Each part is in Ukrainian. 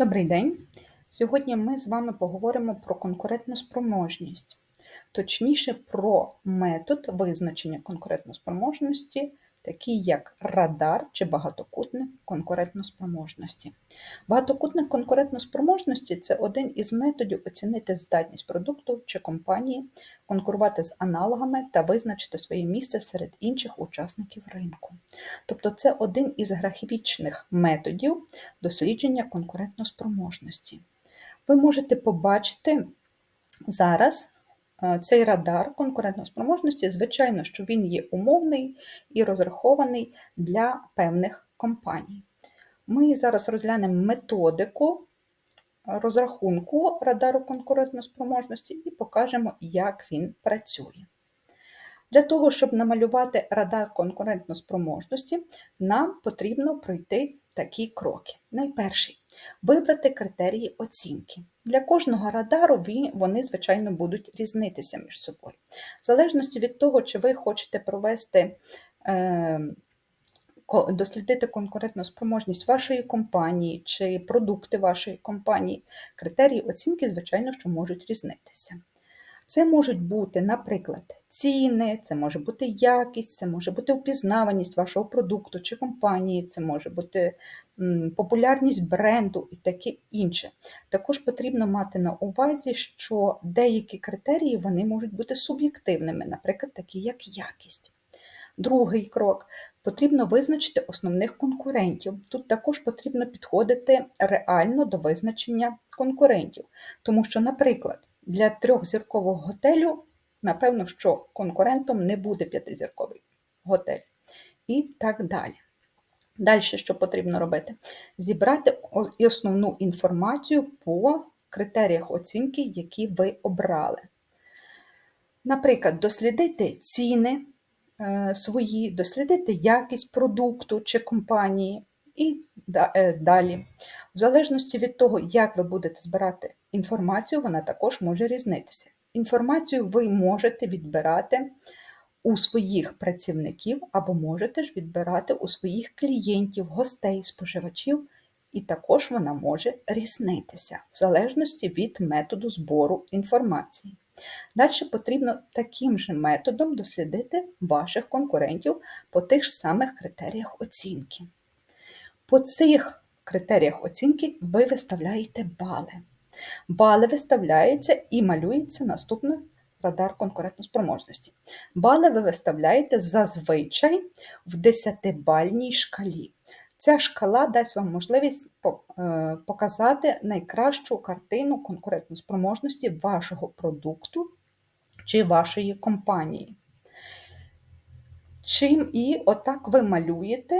Добрий день! Сьогодні ми з вами поговоримо про конкурентну спроможність, точніше про метод визначення конкурентноспроможності, такий як радар чи багатокутник конкурентноспроможності. Багатокутник конкурентноспроможності це один із методів оцінити здатність продукту чи компанії, конкурувати з аналогами та визначити своє місце серед інших учасників ринку. Тобто це один із графічних методів дослідження конкурентноспроможності. Ви можете побачити зараз цей радар конкурентноспроможності, звичайно, що він є умовний і розрахований для певних компаній. Ми зараз розглянемо методику розрахунку радару конкурентноспроможності і покажемо, як він працює. Для того, щоб намалювати радар конкурентноспроможності, нам потрібно пройти такі кроки. Найперший вибрати критерії оцінки. Для кожного радару вони, звичайно, будуть різнитися між собою. В залежності від того, чи ви хочете провести. Е, дослідити конкурентну спроможність вашої компанії чи продукти вашої компанії, критерії оцінки, звичайно, що можуть різнитися. Це можуть бути, наприклад, ціни, це може бути якість, це може бути впізнаваність вашого продукту чи компанії, це може бути популярність бренду і таке інше. Також потрібно мати на увазі, що деякі критерії вони можуть бути суб'єктивними, наприклад, такі як якість. Другий крок потрібно визначити основних конкурентів. Тут також потрібно підходити реально до визначення конкурентів, тому що, наприклад, для трьохзіркового готелю, напевно, що конкурентом не буде п'ятизірковий готель. І так далі. Далі, що потрібно робити? Зібрати основну інформацію по критеріях оцінки, які ви обрали. Наприклад, дослідити ціни е, свої, дослідити якість продукту чи компанії, і е, далі. В залежності від того, як ви будете збирати інформацію, вона також може різнитися. Інформацію ви можете відбирати у своїх працівників або можете ж відбирати у своїх клієнтів, гостей, споживачів, і також вона може різнитися в залежності від методу збору інформації. Далі потрібно таким же методом дослідити ваших конкурентів по тих ж самих критеріях оцінки. По цих критеріях оцінки ви виставляєте бали. Бали виставляються і малюється наступний радар конкурентоспроможності. Бали ви виставляєте зазвичай в 10-бальній шкалі. Ця шкала дасть вам можливість е, показати найкращу картину конкурентоспроможності вашого продукту чи вашої компанії. Чим і отак ви малюєте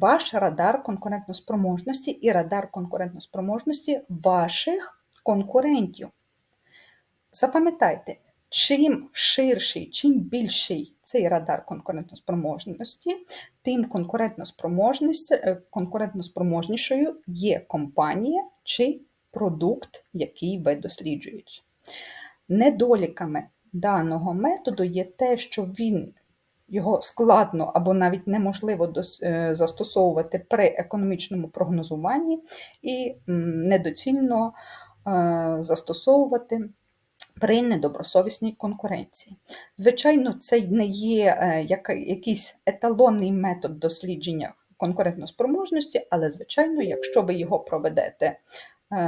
ваш радар конкурентноспроможності і радар конкурентноспроможності ваших конкурентів. Запам'ятайте, чим ширший, чим більший цей радар конкурентноспроможності, тим е, конкурентноспроможнішою є компанія чи продукт, який ви досліджуєте. Недоліками даного методу є те, що він його складно або навіть неможливо е, застосовувати при економічному прогнозуванні і недоцільно е, застосовувати при недобросовісній конкуренції. Звичайно, це не є е, якийсь еталонний метод дослідження конкурентноспроможності, але, звичайно, якщо ви його проведете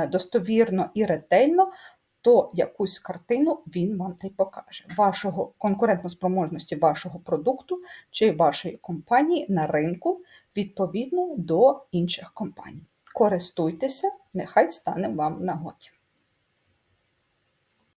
достовірно і ретельно, то якусь картину він вам та й покаже. Вашого конкурентноспроможності вашого продукту чи вашої компанії на ринку відповідно до інших компаній. Користуйтеся, нехай стане вам нагоді.